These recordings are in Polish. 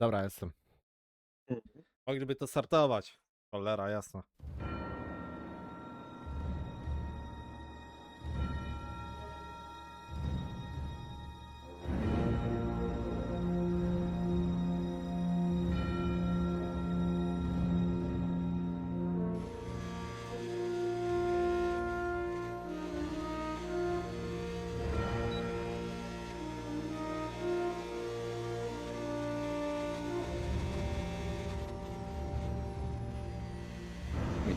Dobra, jestem. Mogliby to startować. Cholera, jasna.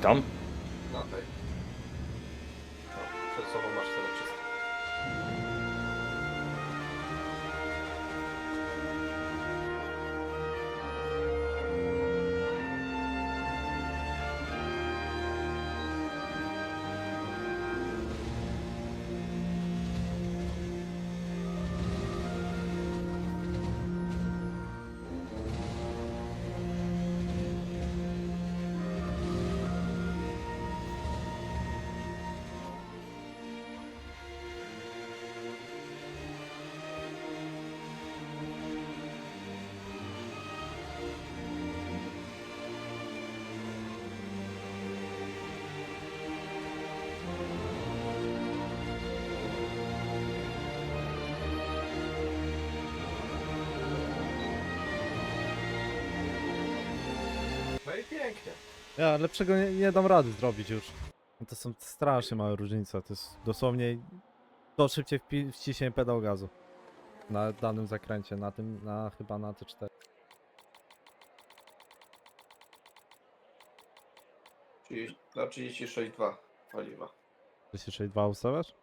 dumb. Pięknie. Ja lepszego nie, nie dam rady zrobić już. No To są strasznie małe różnice. To jest dosłownie to szybciej wpi- wciśnienie pedał gazu. Na danym zakręcie, na tym, na chyba na T4. Czyli na 36,2 paliwa. 36,2 ustawiasz?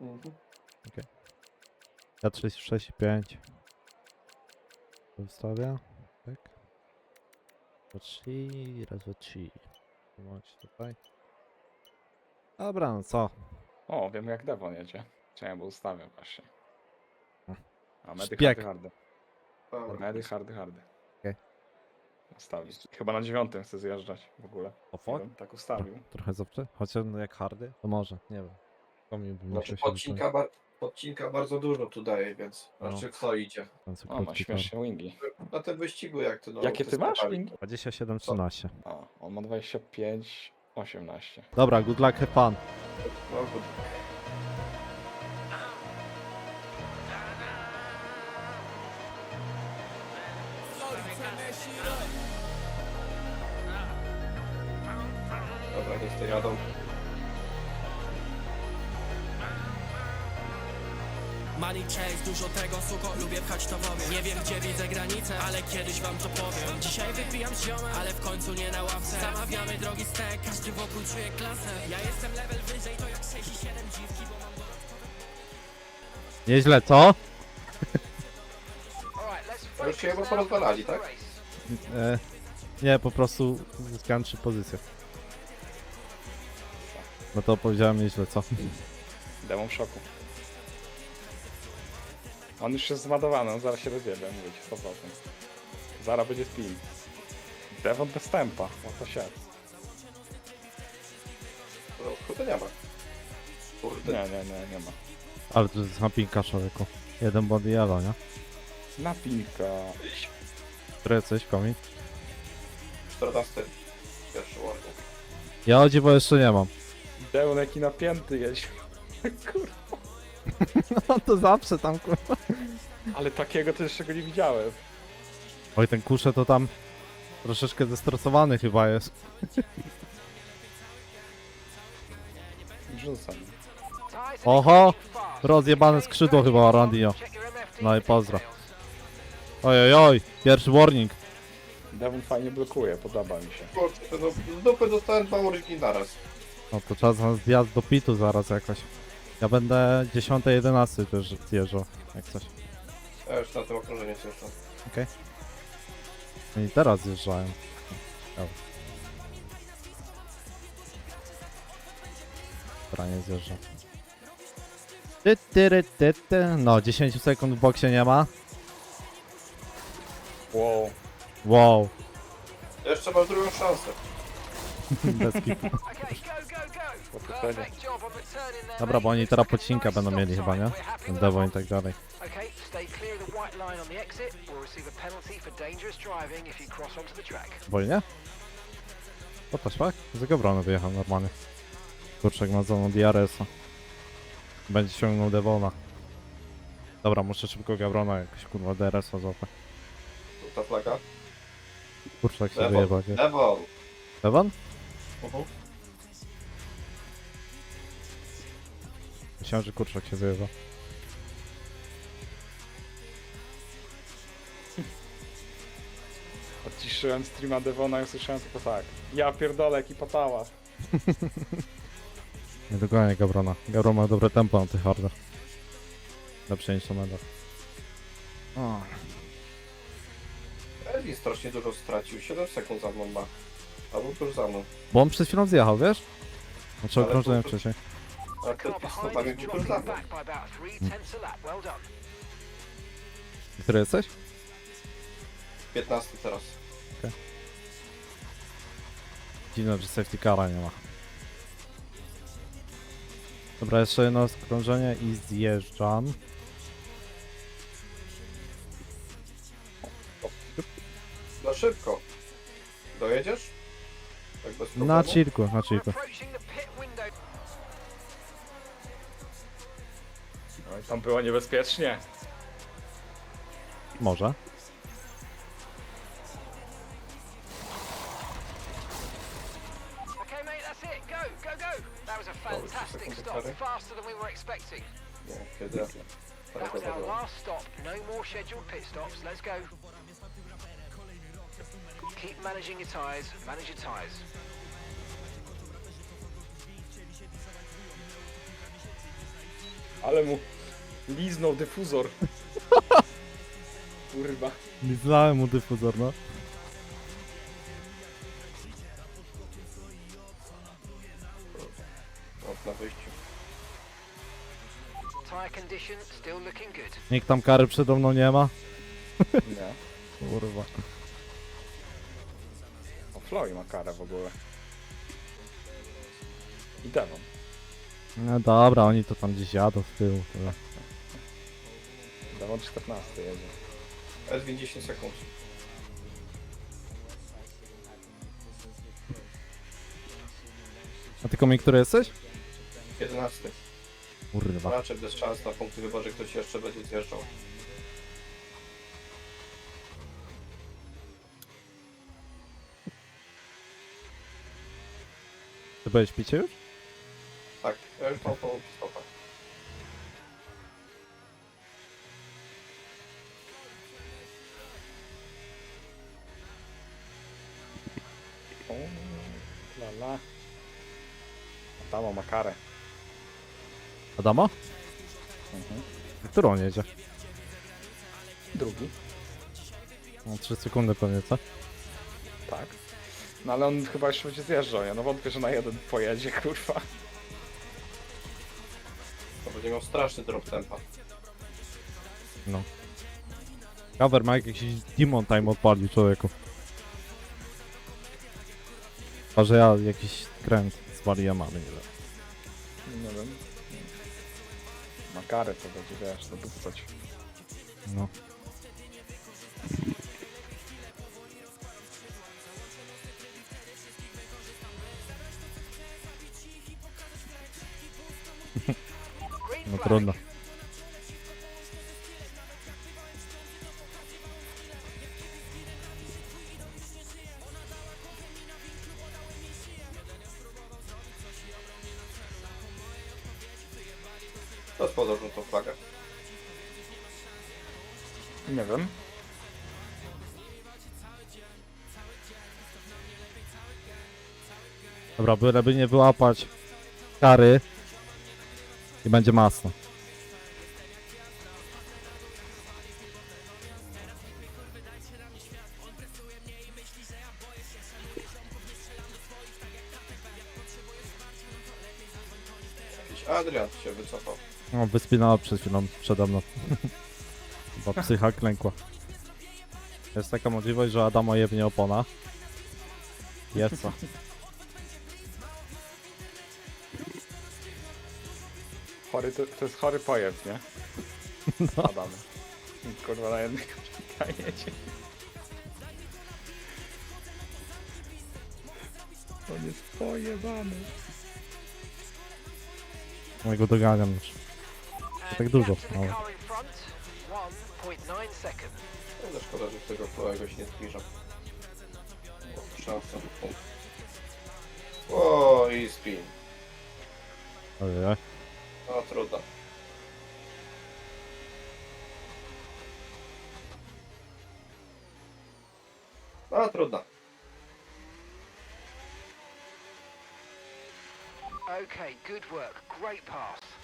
Mhm. Ja 36,5. Ustawia. Tak. Po 3, raz, dwa, trzy. Zobaczcie tutaj. Dobra, no co? O, wiem jak Devon jedzie. Chciałem, bo ustawiam właśnie. A medy Szpieg. hardy, hardy. Dobra. Medy hardy, hardy. Okej. Ustawił. Chyba na dziewiątym chce zjeżdżać w ogóle. O fuck? tak ustawił. Trochę zawsze? Chociaż no jak hardy? To może, nie wiem. To mi by Znaczy musiał się podcinka, bar podcinka bardzo dużo tu daje, więc No. znaczy kto idzie. O, ma śmieszne wingi. Na tym wyścigu jak ty no. Jakie ty masz testowali. wingi? 27, 13. A, on ma 25, 18. Dobra, good luck, have fun. No, good. Dobra, niech to jadą. Money chase, dużo tego suko, lubię pchać to w Nie wiem gdzie widzę granice, ale kiedyś wam to powiem Dzisiaj wypijam z ziomem, ale w końcu nie na ławce Zamawiamy drogi stek, każdy wokół czuje klasę Ja jestem level wyżej, to jak 6 i 7 dziwki, bo mam Nieźle, co? Już się chyba porozwalali, tak? E, nie, po prostu zyskałem trzy pozycje. No to powiedziałem nieźle, co? Devon w szoku. On już jest zmadowany, on zaraz się rozjebie, mówię ci 100%. Zaraz będzie spin. Devon bez tempa, o to się. No, kurde nie ma. Kurde. Nie, nie, nie, nie ma. Ale to jest napinka człowieku. Jeden body yellow, nie? Napinka. Który jesteś, komi? 14. Pierwszy warning. Ja o dziwo jeszcze nie mam. Devon jaki napięty jest. Kurwa. No to zawsze tam kurwa. Ale takiego to jeszcze go nie widziałem. Oj, ten kusze to tam troszeczkę zestresowany chyba jest. Rzucam. Oho! Rozjebane skrzydło chyba Randinho. No i pozdro. Oj, oj, oj, pierwszy warning. Devon fajnie blokuje, podoba mi się. Kurczę, no z dupy dostałem dwa warningi naraz. No to czas na zjazd do pitu zaraz jakoś. Ja będę 10-11 też zjeżdżał, jak coś. Ja już na tym okrążeniu słyszę. Oni teraz zjeżdżają. Dobra. Dobra, nie zjeżdża. Ty, ty, ry, ty, ty. No, 10 sekund w boksie nie ma. Wow. Wow. Jeszcze masz drugą szansę. Bez kitu. Pokuszenie. Dobra, bo oni teraz pocinka będą mieli chyba, nie? Ten Devo i tak dalej. line on the exit will receive a penalty for dangerous driving if you cross onto the track. Wolnie? What the fuck? Z Gabrona wyjechał normalnie. Kurczak ma zoną DRS-a. Będzie ciągnął Devona. Dobra, muszę szybko Gabrona jakoś kurwa DRS-a złapać. Tu ta flaga. Kurczak się Devon. wyjebał. nie? Devon. Devon? Mhm. Myślałem, że kurczak się wyjebał. Odciszyłem streama Devona i usłyszałem tylko tak. Ja pierdolę, jaki patała. Nie dogonię Gabrona. Gabron ma dobre tempo na tych hardach. Lepsze niż Omega. O, Elvis strasznie dużo stracił. 7 sekund za mną ma. Albo tuż za mną. Bo on przed chwilą zjechał, wiesz? Znaczy Ale okrążyłem to- wcześniej. A The ty car no behind pamięć is tuż dropping za mną. back by about three tenths a lap. Well done. Który jesteś? 15 teraz. Dziwne, że safety cara nie ma. Dobra, jeszcze jedno skrążenie i zjeżdżam. Za szybko. Dojedziesz? Tak bez Na chillku, na chillku. Tam było niebezpiecznie. Może. Okay, mate, that's it. Go, go, go. That was a fantastic second, stop. sorry. Faster than we were expecting. Nie, kiedy? That was our last stop. No more scheduled pit stops. Let's go. Keep managing your tyres. Manage your tyres. Ale mu liznął dyfuzor. Kurwa. Nie znałem mu dyfuzor, no. Od na wyjściu. Tyre condition still looking good. Nikt tam kary przede mną nie ma. Nie. Kurwa. O, Floyd ma karę w ogóle. I Devon. No dobra, oni to tam gdzieś jadą z tyłu. Tyle. Devon 14 jedzie. Edwin 10 sekund. A ty komik, który jesteś? 11. Kurwa. Raczej bez szans na punkty chyba, że ktoś jeszcze będzie zjeżdżał. Ty byłeś picie już? Tak, ja już mam po A tam ma karę. Adamo? Mhm. Którą on jedzie? Drugi. No 3 sekundy pewnie, co? Tak. No ale on chyba jeszcze będzie zjeżdżał, ja no wątpię, że na jeden pojedzie, kurwa. To będzie miał straszny drop tempa. No. Cover ma jakiś demon time odpalił człowieku. A że ja jakiś kręt zwaliłem, ale nie wiem. Nie wiem. Ma karę, to będzie, wiesz. No. Green No flag. trudno. To jest podążną tą flagę. Nie wiem. Dobra, byleby nie wyłapać kary i będzie masno. No, wyspinała przed chwilą przede mną. Chyba psycha klękła. Jest taka możliwość, że Adamo jebnie opona. Jest co. Chory to, to jest chory pojeb, nie? No. Adamy. Kurwa, na jednego jedzie. On jest pojebany. Ja go doganiam już. Tak dużo, mało. car in front, 1.9 seconds. No, szkoda, że tego kołego się nie zbliża. O, szansa. O, i spin. Ojej. No, trudno. No, trudno. Okay, good work. Great pass.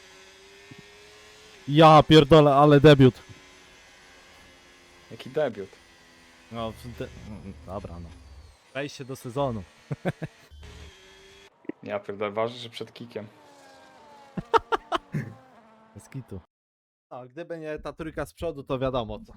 Ja pierdolę, ale debiut. Jaki debiut. No, w de... mm, dobra no. Wejście do sezonu. Ja pierdolę, ważne, że przed kikiem. Bez kitu. A gdyby nie ta trójka z przodu, to wiadomo co.